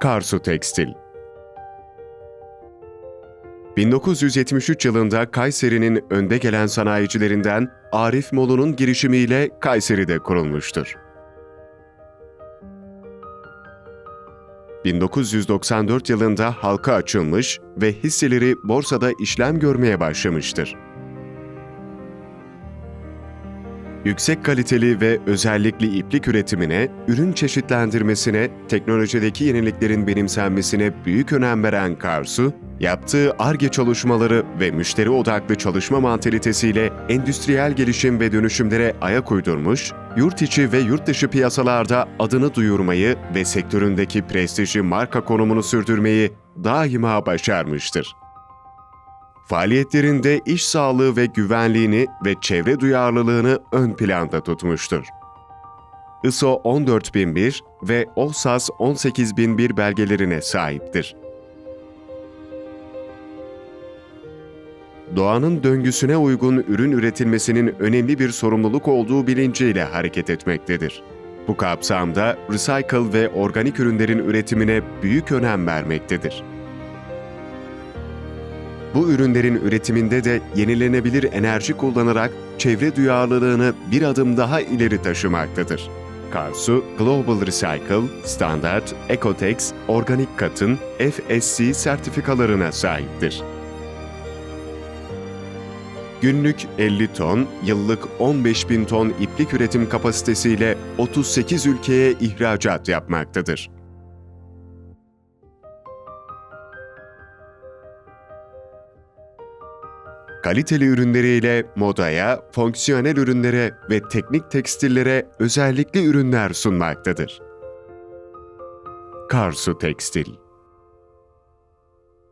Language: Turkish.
Karsu Tekstil 1973 yılında Kayseri'nin önde gelen sanayicilerinden Arif Molu'nun girişimiyle Kayseri'de kurulmuştur. 1994 yılında halka açılmış ve hisseleri borsada işlem görmeye başlamıştır. Yüksek kaliteli ve özellikli iplik üretimine, ürün çeşitlendirmesine, teknolojideki yeniliklerin benimsenmesine büyük önem veren Karsu, yaptığı ARGE çalışmaları ve müşteri odaklı çalışma mantalitesiyle endüstriyel gelişim ve dönüşümlere ayak uydurmuş, yurt içi ve yurt dışı piyasalarda adını duyurmayı ve sektöründeki prestijli marka konumunu sürdürmeyi daima başarmıştır. Faaliyetlerinde iş sağlığı ve güvenliğini ve çevre duyarlılığını ön planda tutmuştur. ISO 14001 ve OHSAS 18001 belgelerine sahiptir. Doğanın döngüsüne uygun ürün üretilmesinin önemli bir sorumluluk olduğu bilinciyle hareket etmektedir. Bu kapsamda recycle ve organik ürünlerin üretimine büyük önem vermektedir. Bu ürünlerin üretiminde de yenilenebilir enerji kullanarak çevre duyarlılığını bir adım daha ileri taşımaktadır. Karsu, Global Recycle, Standard, Ecotex, Organik Katın, FSC sertifikalarına sahiptir. Günlük 50 ton, yıllık 15 bin ton iplik üretim kapasitesiyle 38 ülkeye ihracat yapmaktadır. Kaliteli ürünleriyle modaya, fonksiyonel ürünlere ve teknik tekstillere özellikli ürünler sunmaktadır. Karsu Tekstil